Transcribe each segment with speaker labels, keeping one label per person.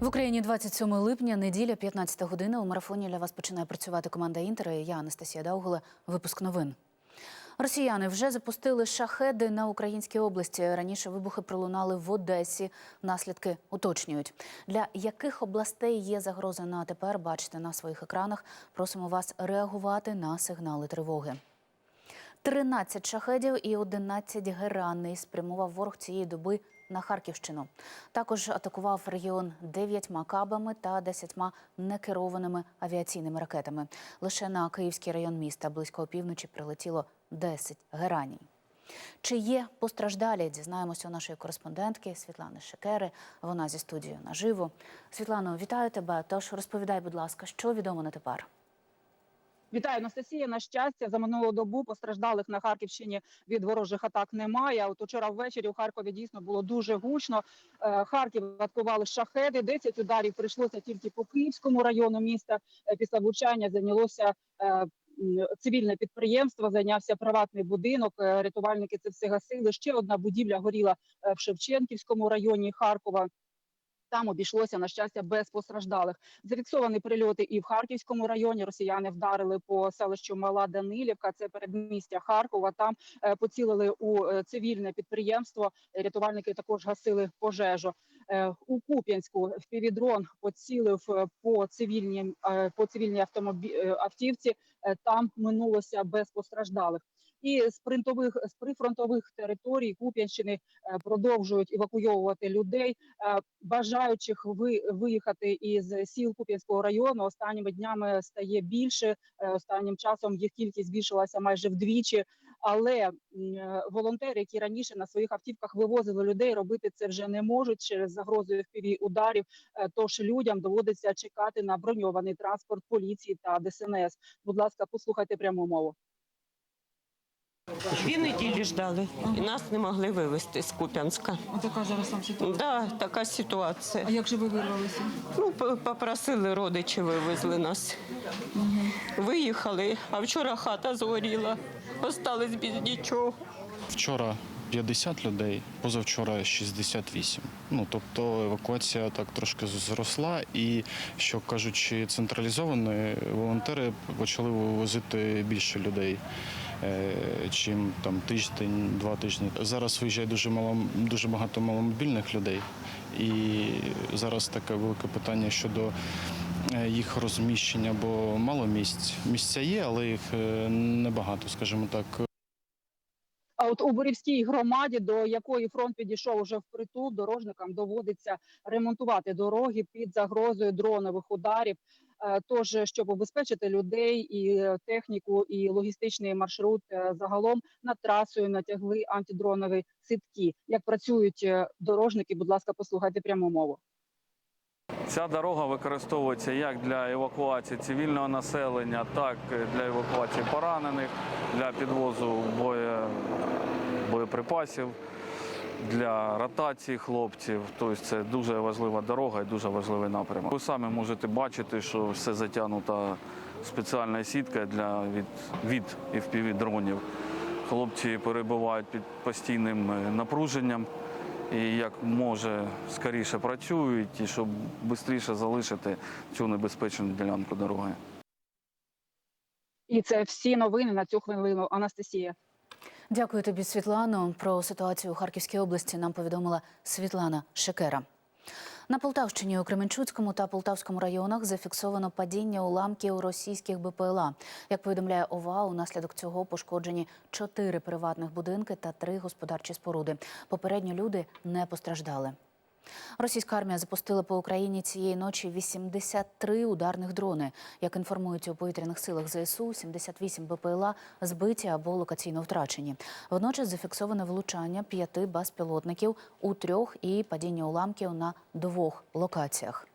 Speaker 1: В Україні 27 липня, неділя, 15 година. У марафоні для вас починає працювати команда Інтер. і Я Анастасія Даугула. Випуск новин. Росіяни вже запустили шахеди на українській області. Раніше вибухи пролунали в Одесі. Наслідки уточнюють. Для яких областей є загроза на тепер? Бачите на своїх екранах. Просимо вас реагувати на сигнали тривоги. 13 шахедів і 11 гераней спрямував ворог цієї доби на Харківщину. Також атакував регіон 9 кабами та 10 некерованими авіаційними ракетами. Лише на Київський район міста близько опівночі прилетіло 10 гераній. Чи є постраждалі? Дізнаємося у нашої кореспондентки Світлани Шекери. Вона зі студією наживо. Світлано, вітаю тебе. Тож розповідай, будь ласка, що відомо на тепер?
Speaker 2: Вітаю, Анастасія. На щастя, за минулу добу постраждалих на Харківщині від ворожих атак немає. От учора ввечері у Харкові дійсно було дуже гучно. Е, Харків атакували шахеди. 10 ударів прийшлося тільки по Київському району міста. Е, Після влучання зайнялося е, цивільне підприємство. Зайнявся приватний будинок. Рятувальники це все гасили. Ще одна будівля горіла в Шевченківському районі Харкова. Там обійшлося на щастя без постраждалих. Зафіксовані прильоти і в Харківському районі. Росіяни вдарили по селищу Мала Данилівка. Це передмістя Харкова. Там е, поцілили у е, цивільне підприємство. Рятувальники також гасили пожежу. Е, у Куп'янську впівдрон поцілив по цивільній по цивільній автомобі... автівці. Там минулося без постраждалих. І з принтових з прифронтових територій Куп'янщини е, продовжують евакуйовувати людей е, бажаючих ви виїхати із сіл Куп'янського району останніми днями стає більше. Е, Останнім часом їх кількість збільшилася майже вдвічі. Але волонтери, які раніше на своїх автівках вивозили людей, робити це вже не можуть через загрозу fpv ударів. Тож людям доводиться чекати на броньований транспорт поліції та ДСНС. Будь ласка, послухайте пряму мову.
Speaker 3: Дві неділі ждали і нас не могли вивезти з Куп'янська.
Speaker 4: Така зараз там ситуація.
Speaker 3: Да, така ситуація.
Speaker 4: А як же ви вирвалися?
Speaker 3: Ну, попросили родичі, вивезли нас. Виїхали, а вчора хата згоріла. Остались без нічого.
Speaker 5: Вчора 50 людей, позавчора 68. Ну тобто евакуація так трошки зросла, і що кажучи, централізовано волонтери почали вивозити більше людей. Е, Чим там тиждень, два тижні. Зараз виїжджає дуже мало, дуже багато маломобільних людей, і зараз таке велике питання щодо е, їх розміщення, бо мало місць. Місця є, але їх е, небагато, скажімо так.
Speaker 2: А от у Борівській громаді, до якої фронт підійшов уже впритул, дорожникам доводиться ремонтувати дороги під загрозою дронових ударів. Е, Тож, щоб убезпечити людей і е, техніку, і логістичний маршрут е, загалом над трасою натягли антидронові сітки. Як працюють е, дорожники? Будь ласка, послухайте пряму мову.
Speaker 6: Ця дорога використовується як для евакуації цивільного населення, так і для евакуації поранених, для підвозу боє, боєприпасів, для ротації хлопців. Тобто це дуже важлива дорога і дуже важливий напрямок. Ви самі можете бачити, що все затягнуто спеціальною сіткою для від, від FPV дронів. Хлопці перебувають під постійним е, напруженням і як може скоріше працюють, і щоб швидше залишити цю небезпечну ділянку дороги.
Speaker 2: І це всі новини на цю хвилину. Анастасія.
Speaker 1: Дякую тобі, Світлано. Про ситуацію у Харківській області нам повідомила Світлана Шекера. На Полтавщині у Кременчуцькому та Полтавському районах зафіксовано падіння уламків російських БПЛА. Як повідомляє ОВА, унаслідок цього пошкоджені чотири приватних будинки та три господарчі споруди. Попередньо люди не постраждали. Російська армія запустила по Україні цієї ночі 83 ударних дрони. Як інформують у повітряних силах ЗСУ, 78 БПЛА збиті або локаційно втрачені. Водночас зафіксоване влучання п'яти безпілотників у трьох і падіння уламків на двох локаціях.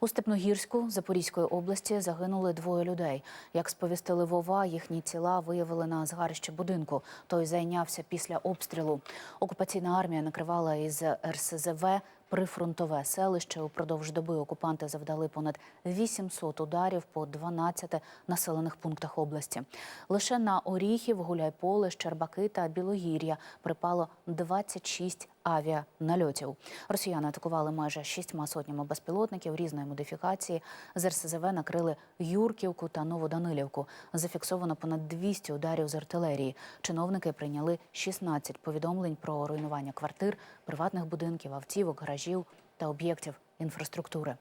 Speaker 1: У Степногірську Запорізької області загинули двоє людей. Як сповістили Вова, їхні тіла виявили на згарищі будинку. Той зайнявся після обстрілу. Окупаційна армія накривала із РСЗВ прифронтове селище. Упродовж доби окупанти завдали понад 800 ударів по 12 населених пунктах області. Лише на Оріхів, Гуляйполе, Щербаки та Білогір'я припало 26 авіанальотів. Росіяни атакували майже шістьма сотнями безпілотників різної модифікації. З РСЗВ накрили Юрківку та Новоданилівку. Зафіксовано понад 200 ударів з артилерії. Чиновники прийняли 16 повідомлень про руйнування квартир, приватних будинків, автівок, гаражів та об'єктів інфраструктури.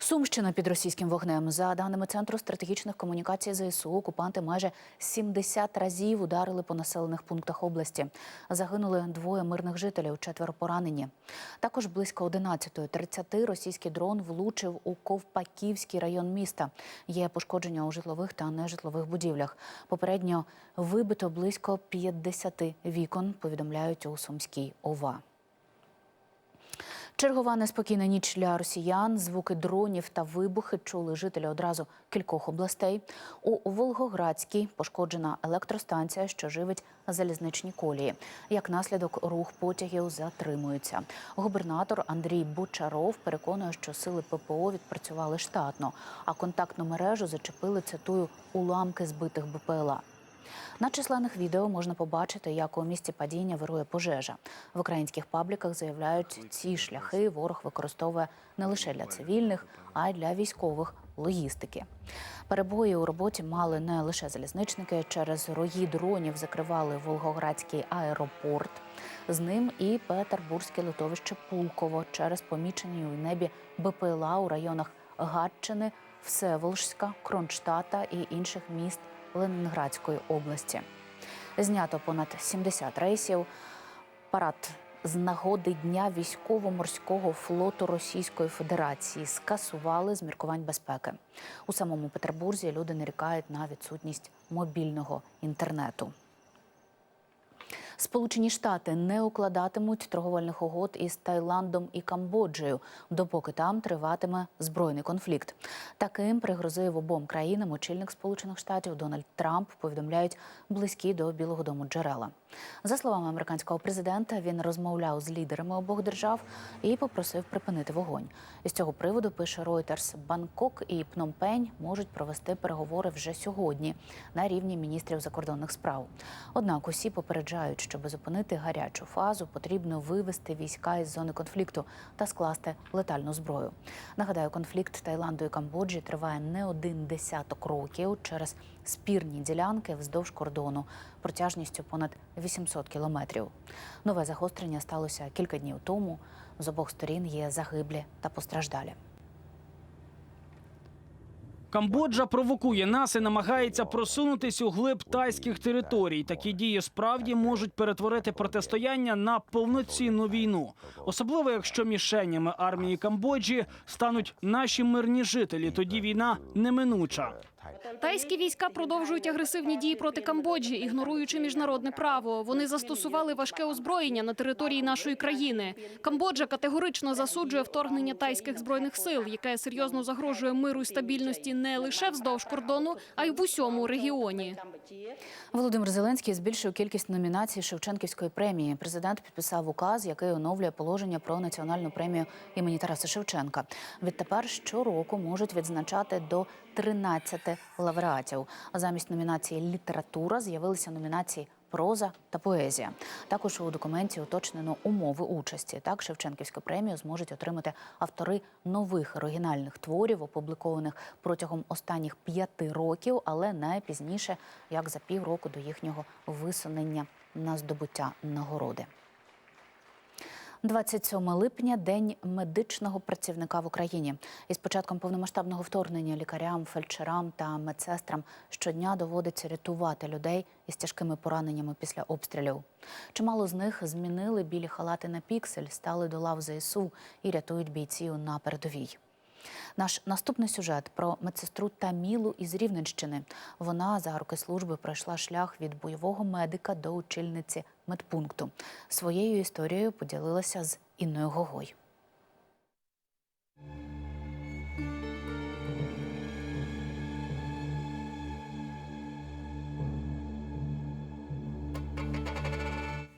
Speaker 1: Сумщина під російським вогнем. За даними Центру стратегічних комунікацій ЗСУ, окупанти майже 70 разів ударили по населених пунктах області. Загинули двоє мирних жителів, четверо поранені. Також близько 11.30 російський дрон влучив у Ковпаківський район міста. Є пошкодження у житлових та нежитлових будівлях. Попередньо вибито близько 50 вікон, повідомляють у Сумській ОВА. Чергова неспокійна ніч для росіян. Звуки дронів та вибухи чули жителі одразу кількох областей. У Волгоградській пошкоджена електростанція, що живить залізничні колії. Як наслідок, рух потягів затримується. Губернатор Андрій Бучаров переконує, що сили ППО відпрацювали штатно, а контактну мережу зачепили цитую уламки збитих БПЛА. На численних відео можна побачити, як у місці падіння вирує пожежа. В українських пабліках заявляють, ці шляхи ворог використовує не лише для цивільних, а й для військових логістики. Перебої у роботі мали не лише залізничники. Через рої дронів закривали Волгоградський аеропорт. З ним і Петербурзьке литовище Пулково через помічені у небі БПЛА у районах Гатчини, Всеволжська, Кронштадта і інших міст Ленінградської області. Знято понад 70 рейсів. Парад з нагоди Дня військово-морського флоту Російської Федерації скасували з міркувань безпеки. У самому Петербурзі люди нарікають на відсутність мобільного інтернету. Сполучені Штати не укладатимуть торговельних угод із Таїландом і Камбоджею, допоки там триватиме збройний конфлікт. Таким пригрозив обом країнам очільник Сполучених Штатів Дональд Трамп. Повідомляють близькі до Білого Дому джерела. За словами американського президента, він розмовляв з лідерами обох держав і попросив припинити вогонь. Із цього приводу пише Reuters, Бангкок і Пномпень можуть провести переговори вже сьогодні на рівні міністрів закордонних справ. Однак усі попереджають, щоб зупинити гарячу фазу, потрібно вивести війська із зони конфлікту та скласти летальну зброю. Нагадаю, конфлікт Таїланду і Камбоджі триває не один десяток років через спірні ділянки вздовж кордону протяжністю понад 800 кілометрів. Нове загострення сталося кілька днів тому. З обох сторін є загиблі та постраждалі.
Speaker 7: Камбоджа провокує нас і намагається просунутись у глиб тайських територій. Такі дії справді можуть перетворити протистояння на повноцінну війну, особливо якщо мішенями армії Камбоджі стануть наші мирні жителі. Тоді війна неминуча.
Speaker 8: Тайські війська продовжують агресивні дії проти Камбоджі, ігноруючи міжнародне право. Вони застосували важке озброєння на території нашої країни. Камбоджа категорично засуджує вторгнення тайських збройних сил, яке серйозно загрожує миру і стабільності не лише вздовж кордону, а й в усьому регіоні.
Speaker 1: Володимир Зеленський збільшив кількість номінацій Шевченківської премії. Президент підписав указ, який оновлює положення про національну премію імені Тараса Шевченка. Відтепер щороку можуть відзначати до 13 лауреатів. Замість номінації література з'явилися номінації. Проза та поезія також у документі уточнено умови участі. Так, Шевченківську премію зможуть отримати автори нових оригінальних творів, опублікованих протягом останніх п'яти років, але не пізніше, як за півроку до їхнього висунення на здобуття нагороди. 27 липня день медичного працівника в Україні. Із початком повномасштабного вторгнення лікарям, фельдшерам та медсестрам щодня доводиться рятувати людей із тяжкими пораненнями після обстрілів. Чимало з них змінили білі халати на піксель, стали до лав ЗСУ і рятують бійців на передовій. Наш наступний сюжет про медсестру Тамілу із Рівненщини. Вона за роки служби пройшла шлях від бойового медика до очільниці медпункту. Своєю історією поділилася з Інною Гогой.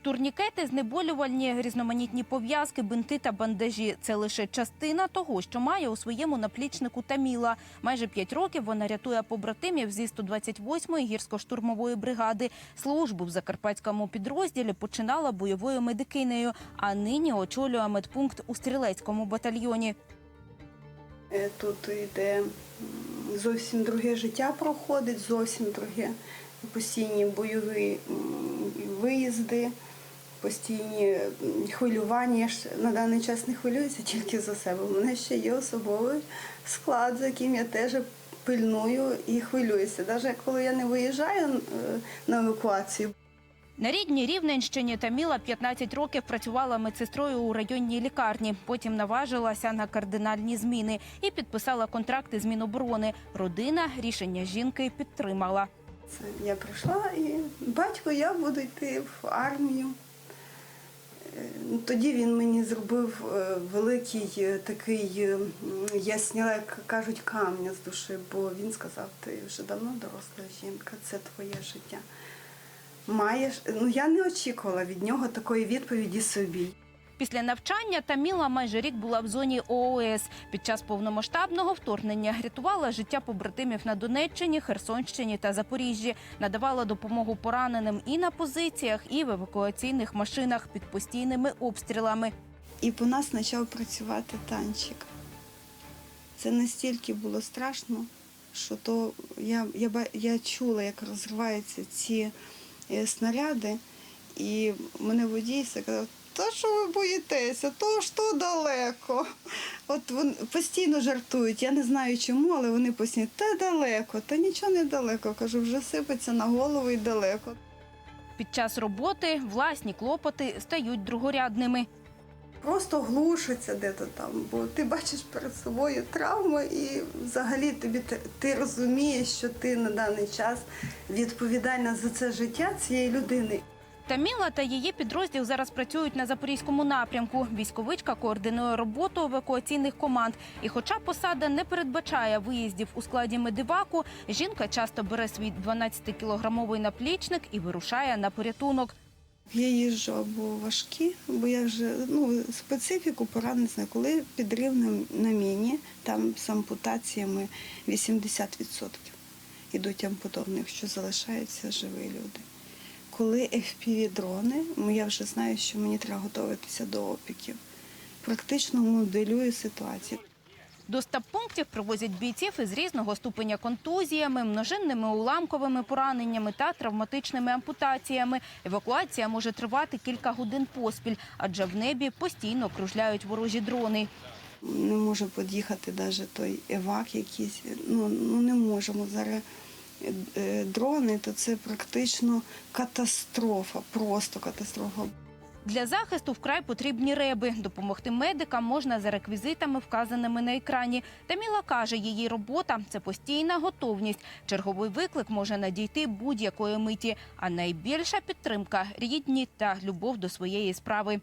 Speaker 9: Турнікети, знеболювальні, різноманітні пов'язки, бинти та бандажі це лише частина того, що має у своєму наплічнику Таміла. Майже п'ять років вона рятує побратимів зі 128-ї гірсько-штурмової бригади. Службу в закарпатському підрозділі починала бойовою медикинею, а нині очолює медпункт у стрілецькому батальйоні.
Speaker 10: Е, Тут йде зовсім друге життя проходить, зовсім друге. Постійні бойові виїзди, постійні хвилювання. Я ж на даний час не хвилююся тільки за себе. У мене ще є особовий склад, за яким я теж пильную і хвилююся. Навіть коли я не виїжджаю на евакуацію,
Speaker 9: На рідній Рівненщині Таміла 15 років працювала медсестрою у районній лікарні. Потім наважилася на кардинальні зміни і підписала контракти з Міноборони. Родина рішення жінки підтримала.
Speaker 10: Я прийшла і батько, я буду йти в армію. Ну, Тоді він мені зробив е, великий е, такий, е, я сняла, як кажуть, камня з душі, бо він сказав, ти вже давно доросла жінка, це твоє життя. Маєш, ну я не очікувала від нього такої відповіді собі.
Speaker 9: Після навчання Таміла майже рік була в зоні ООС. Під час повномасштабного вторгнення рятувала життя побратимів на Донеччині, Херсонщині та Запоріжжі. Надавала допомогу пораненим і на позиціях, і в евакуаційних машинах під постійними обстрілами.
Speaker 10: І по нас почав працювати танчик. Це настільки було страшно, що то я, я, я чула, як розриваються ці е, снаряди, і мене водій сказав, та що ви боїтеся, то ж то далеко. От вони постійно жартують. Я не знаю чому, але вони постійно, та далеко, та нічого не далеко. Кажу, вже сипеться на голову і далеко.
Speaker 9: Під час роботи власні клопоти стають другорядними.
Speaker 10: просто глушиться де-то там, бо ти бачиш перед собою травми, і взагалі тобі ти розумієш, що ти на даний час відповідальна за це життя цієї людини.
Speaker 9: Таміла та її підрозділ зараз працюють на запорізькому напрямку. Військовичка координує роботу евакуаційних команд. І, хоча посада не передбачає виїздів у складі медиваку, жінка часто бере свій 12-кілограмовий наплічник і вирушає на порятунок.
Speaker 10: Я їжджу або важкі, бо я вже ну, специфіку поранень. Коли підрив на, міні, там з ампутаціями 80% ідуть ампутовані, якщо залишаються живі люди. Коли FPV-дрони, ну, я вже знаю, що мені треба готуватися до опіків. Практично моделюю ситуацію.
Speaker 9: До стаб-пунктів привозять бійців із різного ступеня контузіями, множинними уламковими пораненнями та травматичними ампутаціями. Евакуація може тривати кілька годин поспіль, адже в небі постійно кружляють ворожі дрони.
Speaker 10: Не може під'їхати навіть той евак якийсь. Ну, ну не можемо зараз. Е, Дрони, то це практично катастрофа, просто катастрофа.
Speaker 9: Для захисту вкрай потрібні реби. Допомогти медикам можна за реквізитами, вказаними на екрані. Таміла каже, її робота це постійна готовність. Черговий виклик може надійти будь-якої миті. А найбільша підтримка рідні та любов до своєї справи.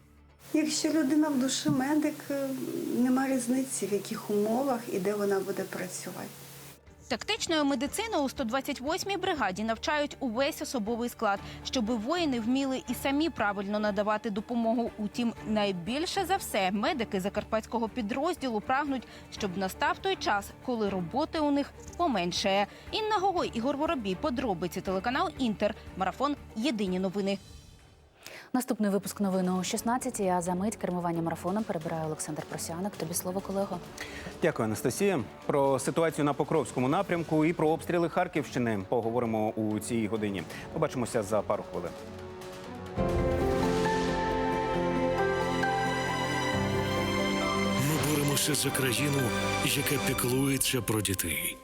Speaker 10: Якщо людина в душі медик, е, нема різниці, в яких умовах і де вона буде працювати.
Speaker 9: Тактичної медицини у 128-й бригаді навчають увесь особовий склад, щоб воїни вміли і самі правильно надавати допомогу. Утім, найбільше за все медики закарпатського підрозділу прагнуть, щоб настав той час, коли роботи у них поменшає. Інна Гогой, Ігор Воробій, подробиці телеканал Інтер. Марафон. Єдині новини.
Speaker 1: Наступний випуск новин о 16 а за мить кермування марафоном перебирає Олександр Просяник. Тобі слово, колего.
Speaker 11: Дякую, Анастасія. Про ситуацію на Покровському напрямку і про обстріли Харківщини поговоримо у цій годині. Побачимося за пару хвилин.
Speaker 12: Ми боремося за країну, яка піклується про дітей.